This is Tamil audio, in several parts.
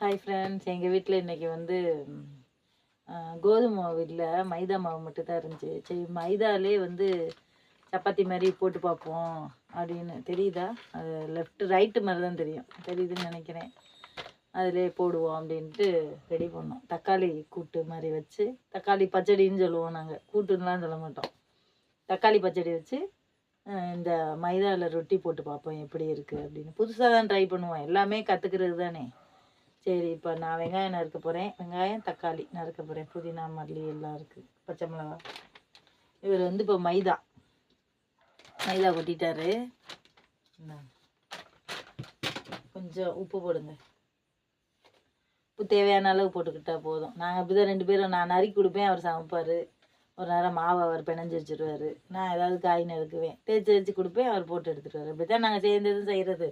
ஹாய் ஃப்ரெண்ட்ஸ் எங்கள் வீட்டில் இன்றைக்கி வந்து கோதுமை மாவு இல்லை. மைதா மாவு மட்டும்தான் இருந்துச்சு. சரி மைதாலே வந்து சப்பாத்தி மாதிரி போட்டு பார்ப்போம் அப்படின்னு. தெரியுதா? அது லெஃப்ட் ரைட்டு மாதிரி தான் தெரியும். தெரியுதுன்னு நினைக்கிறேன். அதிலே போடுவோம் அப்படின்ட்டு ரெடி பண்ணோம். தக்காளி கூட்டு மாதிரி வச்சு தக்காளி பச்சடின்னு சொல்லுவோம் நாங்கள் கூட்டுன்னெலாம் சொல்ல மாட்டோம். தக்காளி பச்சடி வச்சு இந்த மைதாவில் ரொட்டி போட்டு பார்ப்போம் எப்படி இருக்குது அப்படின்னு. புதுசாக தான் ட்ரை பண்ணுவோம். எல்லாமே கற்றுக்கிறது தானே. சரி இப்போ நான் வெங்காயம் நறுக்க போகிறேன் வெங்காயம் தக்காளி நறுக்க போகிறேன் புதினா மல்லி எல்லாம் இருக்குது பச்சை மிளகா. இவர் வந்து இப்போ மைதா. மைதா கொட்டிட்டாரு. கொஞ்சம் உப்பு போடுங்க. உப்பு தேவையான அளவு போட்டுக்கிட்டா போதும். நாங்கள் இப்படி தான் ரெண்டு பேரும் நான் நறுக்கி கொடுப்பேன் அவர் சமைப்பார். ஒரு நேரம் மாவை அவர் பிணைஞ்சு வச்சுருவார். நான் ஏதாவது காய் நறுக்குவேன். தேய்ச்சி தேய்ச்சி கொடுப்பேன் அவர் போட்டு எடுத்துகிட்டு வருவார். இப்படி தான் நாங்கள் சேர்ந்ததும் செய்கிறது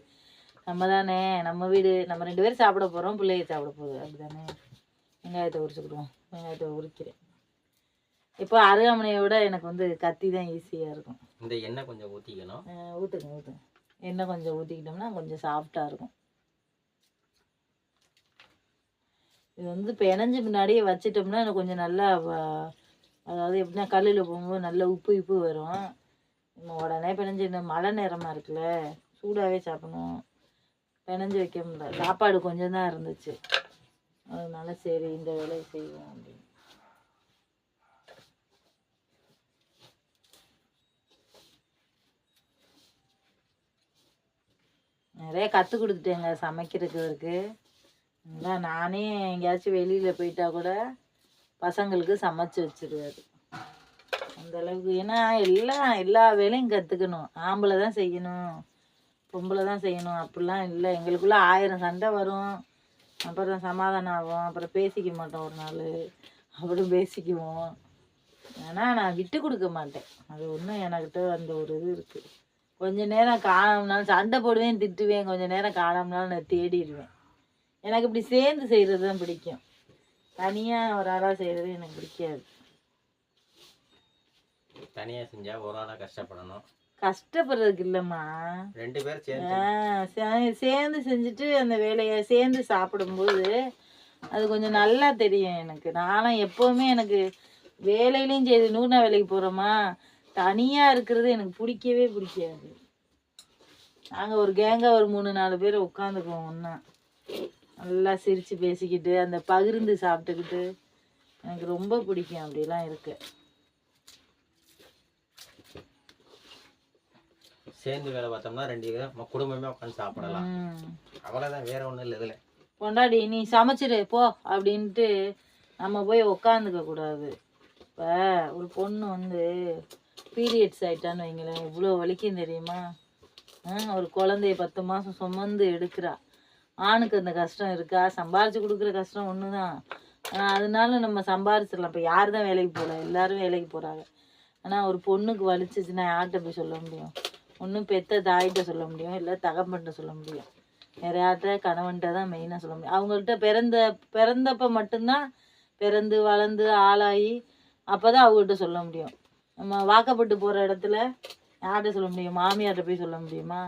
நம்ம தானே நம்ம வீடு நம்ம ரெண்டு பேரும் சாப்பிட போகிறோம் பிள்ளைய சாப்பிட போகுது. அப்படி தானே வெங்காயத்தை உரிச்சுக்கிடுவோம். வெங்காயத்தை உரிக்கிறேன். இப்போ அருகாமனையை விட எனக்கு வந்து கத்தி தான் ஈஸியாக இருக்கும். இந்த எண்ணெய் கொஞ்சம் ஊற்றிக்கணும் ஊற்றுங்க ஊற்றுங்க எண்ணெய் கொஞ்சம் ஊற்றிக்கிட்டோம்னா கொஞ்சம் சாஃப்டாக இருக்கும். இது வந்து இப்போ இணைஞ்சு முன்னாடியே வச்சிட்டோம்னா எனக்கு கொஞ்சம் நல்லா அதாவது எப்படின்னா கல்லில் போகும்போது நல்ல உப்பு உப்பு வரும். நம்ம உடனே பிணைஞ்சு இந்த மழை நேரமாக இருக்குல்ல சூடாகவே சாப்பிடணும். பிணைஞ்சு வைக்க முடியல. சாப்பாடு கொஞ்சம் தான் இருந்துச்சு. அதனால சரி இந்த வேலையை செய்வோம் அப்படின்னு. நிறைய கற்றுக் கொடுத்துட்டேங்க சமைக்கிறதுக்கு இருக்கு. நானே எங்கேயாச்சும் வெளியில் போயிட்டா கூட பசங்களுக்கு சமைச்சு வச்சிருவாரு அந்த அளவுக்கு. ஏன்னா எல்லாம் எல்லா வேலையும் கற்றுக்கணும் ஆம்பளை தான் செய்யணும். பொம்பளை தான் செய்யணும். அப்படிலாம் இல்லை. எங்களுக்குள்ள ஆயிரம் சண்டை வரும். அப்புறம் சமாதானம் ஆகும். அப்புறம் பேசிக்க மாட்டோம் ஒரு நாள். அப்புறம் பேசிக்குவோம். ஆனால் நான் விட்டு கொடுக்க மாட்டேன். அது ஒன்றும் எனக்கிட்ட அந்த ஒரு இது இருக்குது கொஞ்ச நேரம் காணோம்னாலும் சண்டை போடுவேன் திட்டுவேன். கொஞ்ச நேரம் காணோம்னாலும் நான் தேடிடுவேன். எனக்கு இப்படி சேர்ந்து செய்கிறது தான் பிடிக்கும். தனியாக ஒரு ஆளாக செய்கிறது எனக்கு பிடிக்காது. தனியாக செஞ்சால் ஒரு ஆளாக கஷ்டப்படணும். கஷ்டப்படுறதுக்கு இல்லைம்மா. ரெண்டு பேரும் சேர்ந்து சேர்ந்து செஞ்சுட்டு அந்த வேலையை சேர்ந்து சாப்பிடும்போது அது கொஞ்சம் நல்லா தெரியும் எனக்கு. நானும் எப்போவுமே எனக்கு வேலையிலையும் சரி நூறுனா வேலைக்கு போகிறோமா தனியாக இருக்கிறது எனக்கு பிடிக்கவே பிடிக்காது. நாங்கள் ஒரு கேங்காக ஒரு மூணு நாலு பேர் உட்காந்துக்குவோம் ஒன்றா நல்லா சிரித்து பேசிக்கிட்டு அந்த பகிர்ந்து சாப்பிட்டுக்கிட்டு. எனக்கு ரொம்ப பிடிக்கும் அப்படிலாம் இருக்கு. சேர்ந்து வேலை பார்த்தோம்னா ரெண்டு பேரும் குடும்பமே உட்காந்து சாப்பிடலாம். அவ்வளோதான் வேற ஒன்றும் இல்லை இதில். பொண்டாடி நீ சமைச்சிரு போ அப்படின்ட்டு நம்ம போய் உக்காந்துக்க கூடாது. இப்போ ஒரு பொண்ணு வந்து பீரியட்ஸ் ஆயிட்டான்னு வைங்களேன் இவ்வளோ வலிக்கும் தெரியுமா? ஒரு குழந்தைய பத்து மாதம் சுமந்து எடுக்கிறா. ஆணுக்கு அந்த கஷ்டம் இருக்கா? சம்பாரிச்சு கொடுக்குற கஷ்டம் ஒன்று தான் ஆனால் அதனால நம்ம சம்பாரிச்சிடலாம். இப்போ யார் தான் வேலைக்கு போகல எல்லாரும் வேலைக்கு போகிறாங்க ஆனால் ஒரு பொண்ணுக்கு வலிச்சிச்சுன்னா யார்கிட்ட போய் சொல்ல முடியும்? ஒன்றும் பெத்த தாயிட்ட சொல்ல முடியும் இல்லை தகப்பன்ட்ட சொல்ல முடியும். நிறையாட்ட கணவன்கிட்ட தான் மெயினாக சொல்ல முடியும். அவங்கள்ட்ட பிறந்த பிறந்தப்ப மட்டும்தான் பிறந்து வளர்ந்து ஆளாகி அப்போ தான் அவங்கள்ட்ட சொல்ல முடியும். நம்ம வாக்கப்பட்டு போகிற இடத்துல யார்கிட்ட சொல்ல முடியும்? மாமியார்கிட்ட போய் சொல்ல முடியுமா?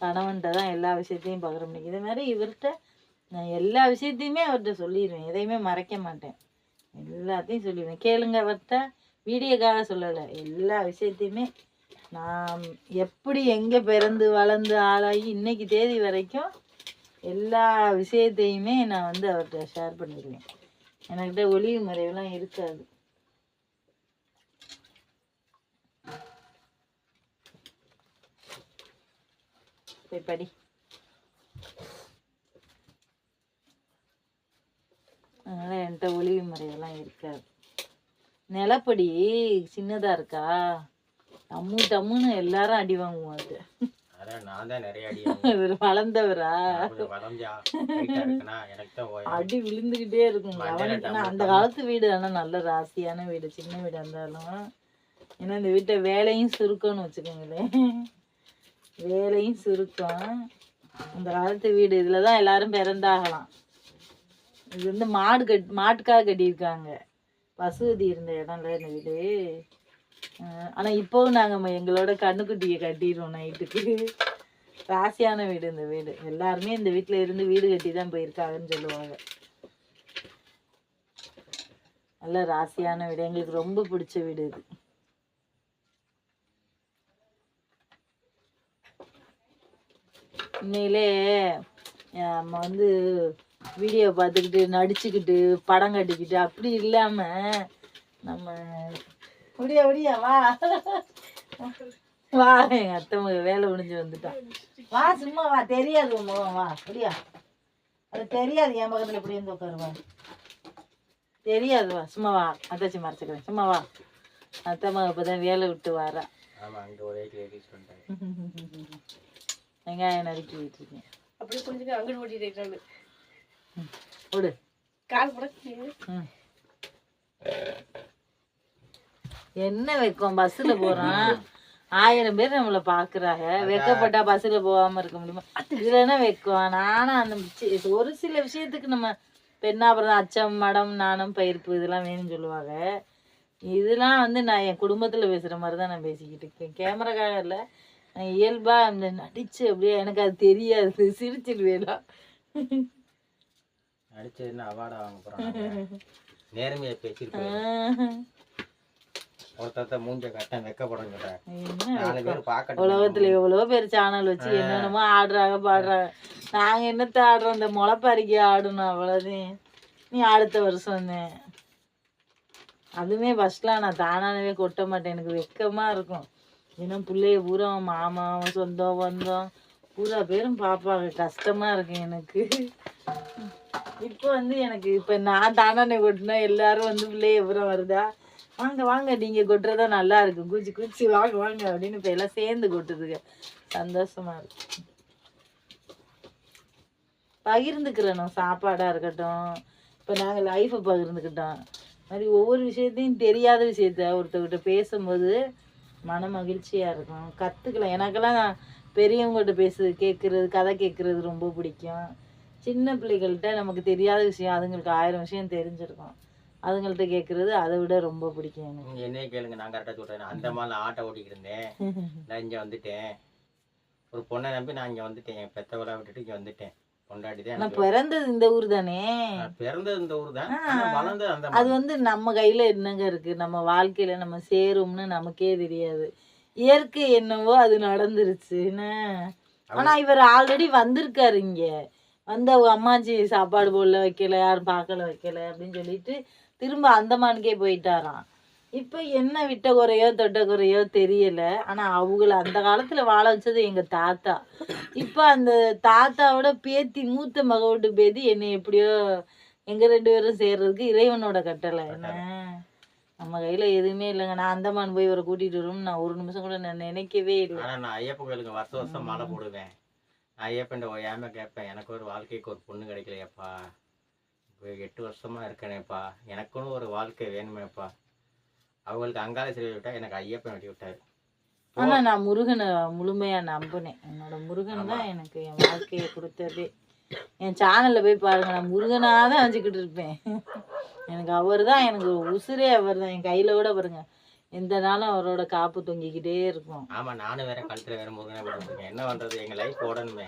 கணவன்கிட்ட தான் எல்லா விஷயத்தையும் பகிர முடியும். இதே மாதிரி இவர்கிட்ட நான் எல்லா விஷயத்தையுமே அவர்கிட்ட சொல்லிடுவேன். எதையுமே மறைக்க மாட்டேன். எல்லாத்தையும் சொல்லிடுவேன். கேளுங்க அவர்கிட்ட. வீடியோக்காக சொல்லலை. எல்லா விஷயத்தையுமே நான் எப்படி எங்கே பிறந்து வளர்ந்து ஆளாகி இன்னைக்கு தேதி வரைக்கும் எல்லா விஷயத்தையுமே நான் வந்து அவர்கிட்ட ஷேர் பண்ணிடுவேன் எனக்கிட்ட ஒளிவு மறைவெல்லாம் இருக்காது. போய் படி. அதனால் என்கிட்ட ஒளிவு மறைவெல்லாம் இருக்காது. நிலப்படி சின்னதாக இருக்கா? டம்மு டம்முன்னு எல்லாரும் அடி வாங்குவோம் அது. அடி இவர் வளர்ந்தவரா? விழுந்துகிட்டே இருக்கும் அந்த காலத்து வீடு ஆனா நல்ல ராசியான வீடு சின்ன வீடு இருந்தாலும். ஏன்னா இந்த வீட்டை வேலையும் சுருக்கம்னு வச்சுக்கோங்களேன். வேலையும் சுருக்கம். அந்த காலத்து வீடு இதுல தான் எல்லாரும் பிறந்தாகலாம். இது வந்து மாடு கட் மாட்டுக்காக கட்டியிருக்காங்க. பசுவதி இருந்த இடம்ல இந்த வீடு. அஹ் ஆனா இப்போவும் நாங்க எங்களோட கண்ணுக்குட்டியை கட்டிடுவோம் நைட்டுக்கு. ராசியான வீடு இந்த வீடு. எல்லாருமே இந்த வீட்டில் இருந்து வீடு கட்டி தான் போயிருக்காங்கன்னு சொல்லுவாங்க. நல்ல ராசியான வீடு. எங்களுக்கு ரொம்ப பிடிச்ச வீடு இது. உண்மையிலே நம்ம வந்து வீடியோ பார்த்துக்கிட்டு நடிச்சுக்கிட்டு படம் கட்டிக்கிட்டு அப்படி இல்லாம நம்ம முடியா முடியா வா. வா எங்க அத்தை வேலை முடிஞ்சு வந்துட்டான் வா சும்மா வா தெரியாது உன் முகம் வா முடியா அது தெரியாது என் பக்கத்துல இப்படி இருந்து உட்காருவா தெரியாது வா சும்மா வா அத்தாச்சி மறைச்சிக்கிறேன். சும்மா வா. அத்தை மக இப்பதான் வேலை விட்டு வரா. வெங்காயம் நறுக்கிட்டு இருக்கேன் அப்படியே கொஞ்சம் அங்கிட்டு ஓட்டிட்டு விடு கால் போட என்ன வைக்கும்? பஸ்ல போறோம் ஆயிரம் பேர் நம்மள பாக்குறாங்க. வெக்கப்பட்டா பஸ்ல போகாம இருக்க முடியுமா? இதுல என்ன வைக்கும்? நானும் அந்த ஒரு சில விஷயத்துக்கு நம்ம பெண்ணாபுரம் அச்சம் மடம் நாணம் பயிர்ப்பு இதெல்லாம் வேணும்னு சொல்லுவாங்க. இதெல்லாம் வந்து நான் என் குடும்பத்துல பேசுற மாதிரி தான் நான் பேசிக்கிட்டு இருக்கேன். கேமராக்காக இல்லை. இயல்பா அந்த நடிச்சு அப்படியே எனக்கு அது தெரியாது. சிரிச்சிடுவேலாம் நடிச்சதுன்னு அவார்டா வாங்க போறாங்க. நேர்மையை பேசியிருப்பேன் ஒருத்தத்த மூஞ்ச கட்ட வெக்கப்படும் சொல்றேன் என்ன நாலு பேர் பார்க்கட்டும். உலகத்துல எவ்வளோ பேர் சேனல் வச்சு என்னென்னமோ ஆடுறாங்க பாடுறாங்க. நாங்க என்னத்த ஆடுறோம்? இந்த முளைப்பறிக்க ஆடணும் அவ்வளோதான் நீ அடுத்த வருஷம் அதுவுமே ஃபர்ஸ்ட்லாம் நான் தானானவே கொட்ட மாட்டேன். எனக்கு வெக்கமா இருக்கும். ஏன்னா பிள்ளைய பூரா மாமா சொந்தம் வந்தோம். பூரா பேரும் பார்ப்பாங்க. கஷ்டமா இருக்கு எனக்கு. இப்போ வந்து எனக்கு இப்போ நான் தானானே கொட்டினா எல்லாரும் வந்து பிள்ளைய பூரா வருதா? வாங்க வாங்க நீங்க கொட்டுறதா நல்லா இருக்கு. குச்சி குச்சி வாங்க வாங்க அப்படின்னு இப்ப எல்லாம் சேர்ந்து கொட்டுதுங்க. சந்தோஷமா இருக்கு. பகிர்ந்துக்கிறணும் சாப்பாடா இருக்கட்டும். இப்ப நாங்க லைஃப்பை பகிர்ந்துக்கிட்டோம். மாதிரி ஒவ்வொரு விஷயத்தையும் தெரியாத விஷயத்த ஒருத்தர்கிட்ட பேசும்போது மன மகிழ்ச்சியா இருக்கும். கத்துக்கலாம். எனக்கெல்லாம் பெரியவங்கள்ட்ட பேசு கேட்கறது கதை கேட்கறது ரொம்ப பிடிக்கும். சின்ன பிள்ளைகள்கிட்ட நமக்கு தெரியாத விஷயம் அதுங்களுக்கு ஆயிரம் விஷயம் தெரிஞ்சிருக்கும். அதுங்கள்ட்ட கேட்கறது அதை விட ரொம்ப பிடிக்கும் எனக்கு. என்னைய கேளுங்க நான் கரெக்டா சொல்றேன். அந்த மாதிரி ஆட்டோ ஓட்டிக்கிட்டு இருந்தேன் நான் இங்க வந்துட்டேன். ஒரு பொண்ணை நம்பி நான் இங்க வந்துட்டேன். என் பெத்தவளை விட்டுட்டு இங்க வந்துட்டேன். கொண்டாடி தான் நான் எனக்கு. பிறந்தது இந்த ஊர் தானே? பிறந்தது இந்த ஊர் தான். ஆ. ஆனா வளர்ந்தது அந்த அது. வந்து நம்ம கையில என்னங்க இருக்கு? நம்ம வாழ்க்கையில நம்ம சேரும்னு நமக்கே தெரியாது. இயற்கை என்னவோ அது நடந்துருச்சு. என்ன? ஆனா இவர் ஆல்ரெடி வந்திருக்காரு இங்க. வந்து அவங்க அம்மாச்சி சாப்பாடு போடல வைக்கல யாரும் பார்க்கல வைக்கல அப்படின்னு சொல்லிட்டு திரும்ப அந்தமானுக்கே போயிட்டாராம். இப்ப என்ன விட்ட குறையோ தொட்ட குறையோ தெரியல. ஆனா அவங்கள அந்த காலத்துல வாழ வச்சது எங்க தாத்தா. இப்ப அந்த தாத்தாவோட பேத்தி மூத்த மக விட்டு பேத்தி என்னை எப்படியோ எங்க ரெண்டு பேரும் சேர்றதுக்கு இறைவனோட கட்டளை. என்ன? நம்ம கையில எதுவுமே இல்லைங்க. நான் அந்தமான் போய் இவரை கூட்டிட்டு வரும்னு நான் ஒரு நிமிஷம் கூட நான் நினைக்கவே இல்லை. நான் ஐயப்ப கோயிலுக்கு வருஷம் வருஷம் மாலை போடுவேன். நான் ஐயப்பன் ஏம கேட்பேன். எனக்கு ஒரு வாழ்க்கைக்கு ஒரு பொண்ணு கிடைக்கலையேப்பா. எட்டு வருஷமா இருக்கனேப்பா. எனக்குன்னு ஒரு வாழ்க்கை வேணுமேப்பா. அவங்களுக்கு அங்காள சிறை விட்டா எனக்கு ஐயப்பன் வெட்டி விட்டாரு. ஆனா நான் முருகனை முழுமையா நம்பினேன். என்னோட முருகன் தான் எனக்கு என் வாழ்க்கையை கொடுத்ததே. என் சேனல்ல போய் பாருங்க நான் முருகனா தான் வச்சுக்கிட்டு இருப்பேன். எனக்கு அவர் தான் எனக்கு உசுரே அவர் தான் என் கையில கூட பாருங்க. எந்த நாளும் அவரோட காப்பு தொங்கிக்கிட்டே இருக்கும். ஆமா நானும் வேற கழுத்துல வேற முருகனை போட்டுருக்கேன் என்ன பண்றது? எங்க லைஃப் ஓடணுமே.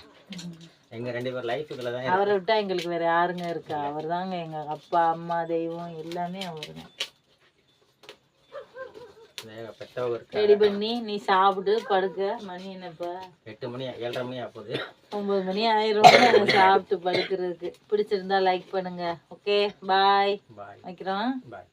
எங்க ரெண்டு பேர் லைஃபுக்குள்ள தான் அவரை விட்டா எங்களுக்கு வேற யாருங்க இருக்கா? அவர் தாங்க எங்க அப்பா அம்மா தெய்வம் எல்லாமே அவர் தான் இருக்கு. பெத்தவங்க இருக்கு? ரெடி பண்ணி நீ சாப்பிட்டு படுக்க. மணி என்னப்பா? எட்டு மணி ஏழரை மணி ஆகுது ஒன்பது மணி ஆயிரும். சாப்பிட்டு படுக்கிறதுக்கு. பிடிச்சிருந்தா லைக் பண்ணுங்க. ஓகே பாய் பாய் வைக்கிறோம். பாய்